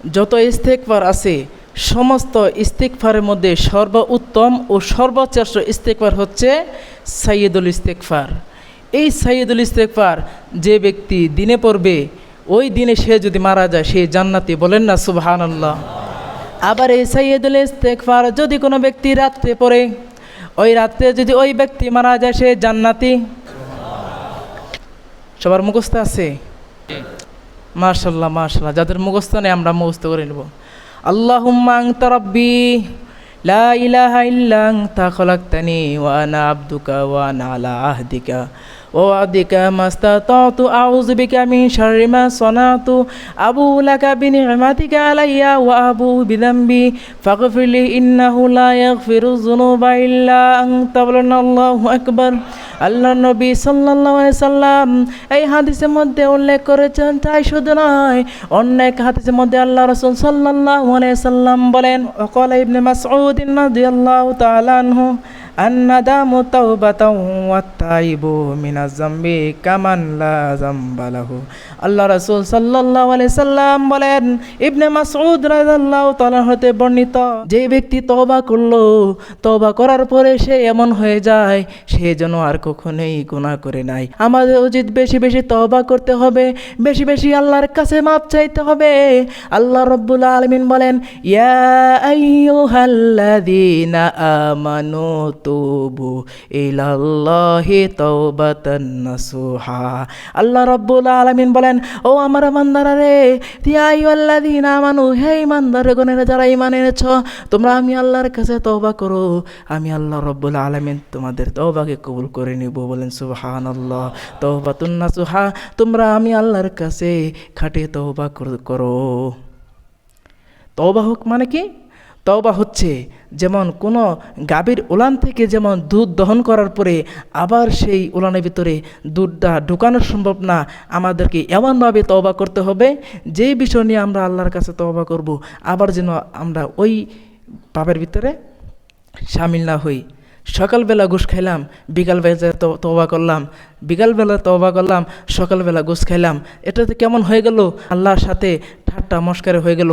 যত ইস্তেকবার আছে, সমস্ত ইস্তেকফারের মধ্যে সর্বোত্তম ও সর্বশ্রেষ্ঠ ইস্তেকবার হচ্ছে সাইয়দুল ইস্তেকফার এই সাইয়দুল ইস্তেকফার যে ব্যক্তি দিনে পড়বে, ওই দিনে সে যদি মারা যায়, সে জান্নাতি বলেন না সুবহান আল্লাহ আবার এই সাইয়দুল ইস্তেকফার যদি কোনো ব্যক্তি রাত্রে পড়ে, ওই রাত্রে যদি ওই ব্যক্তি মারা যায়, সে জান্নাতি। সবার মুখস্থ আছে? মার্শাল্লাহ মার্শাল্লাহ যাদের মুখস্থ নেই আমরা মুখস্থ করে নেব। আল্লাহ রাব্বি লা ইলাহা ইল্লাং তা খলাক্তানি ওয়ানা আব্দুকা ওয়ানা আলা আহদিকা। ও আদিকা মাস্তা তু আউজ বিকা মিন শাররি মা সানাতু। আবু লাকা বি নিমাতিকা আলাইয়া ওয়া আবু বিযামবি ফাগফিরলি ইন্নাহু লা ইয়াগফিরু যুনুবা ইল্লা আনতা। বলেন, আল্লাহু আকবার। আল্লাহ নবী সাল্লাল্লাহু আলাইহি সাল্লাম এই হাদিসের মধ্যে উল্লেখ করেছেন, তাই শুধু নয় অনেক হাদিসের মধ্যে আল্লাহ রসুল সাল্লাল্লাহু আলাইহি সাল্লাম বলেন ওয়াকালা ইবনে মাসউদ মাসউদিন রাদিয়াল্লাহু তাআলা আনহু الندم توبة والتائب من الذنب كمن لا ذنب له আল্লাহ রাসূল সাল্লাল্লাহু আলাইহি সাল্লাম বলেন ইবনে মাসউদ রাদিয়াল্লাহু তাআলা হতে বর্ণিত যে ব্যক্তি তওবা করলো তওবা করার পরে সে এমন হয়ে যায় সে যেন আর কখনোই গুনাহ করে নাই আমাদের উচিত বেশি বেশি তওবা করতে হবে বেশি বেশি আল্লাহর কাছে মাপ চাইতে হবে আল্লাহ রব্বুল আলামিন বলেন ইয়া আইয়ুহাল্লাযীনা আমানু তুবু ইলাল্লাহি তাওবাতান নাসুহা। আল্লাহ রব্বুল আলামিন বলেন, ও আমার বান্দারা রে, ইয়া আইয়ুহাল্লাযীনা আমানু, হে ইমানদার গণেরা যারা ঈমান এনেছ, তোমরা আমি আল্লাহর কাছে তওবা করো। আমি আল্লাহ রব্বুল আলামিন তোমাদের তওবাকে কবুল করে নিব। বলেন, সুবহানাল্লাহ, তওবাতুন নাসুহা, তোমরা আমি আল্লাহর কাছে খাটে তওবা করো। তওবা হোক মানে কি? তওবা হচ্ছে যেমন কোনো গাভীর উলান থেকে যেমন দুধ দহন করার পরে আবার সেই উলানের ভিতরে দুধটা ঢুকানো সম্ভব না। আমাদেরকে এমনভাবে তওবা করতে হবে যেই বিষয় নিয়ে আমরা আল্লাহর কাছে তওবা করব, আবার যেন আমরা ওই পাপের ভিতরে সামিল না হই। সকালবেলা ঘুষ খাইলাম, বিকালবেলা তো, তওবা করলাম, বিকালবেলা তওবা করলাম, সকালবেলা ঘুষ খাইলাম এটাতে কেমন হয়ে গেল? আল্লাহর সাথে ঠাট্টা মস্কারে হয়ে গেল।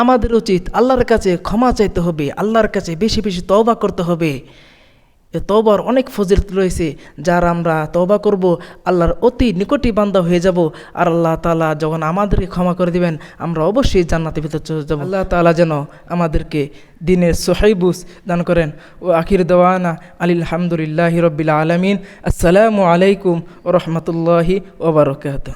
আমাদের উচিত আল্লাহর কাছে ক্ষমা চাইতে হবে, আল্লাহর কাছে বেশি বেশি তওবা করতে হবে। এ তওবার অনেক ফজিলত রয়েছে, যার আমরা তওবা করব, আল্লাহর অতি নিকটই বান্দা হয়ে যাব, আর আল্লাহ তাআলা যখন আমাদেরকে ক্ষমা করে দিবেন, আমরা অবশ্যই জান্নাতের ভিতর চলে যাব। আল্লাহ তাআলা যেন আমাদেরকে দিনের সোহাইবুস দান করেন। ও আখির দেওয়ানা আলিল হামদুলিল্লাহি রব্বিল আলমিন। আসসালামু আলাইকুম ও রহমতুল্লাহি ওবরকাত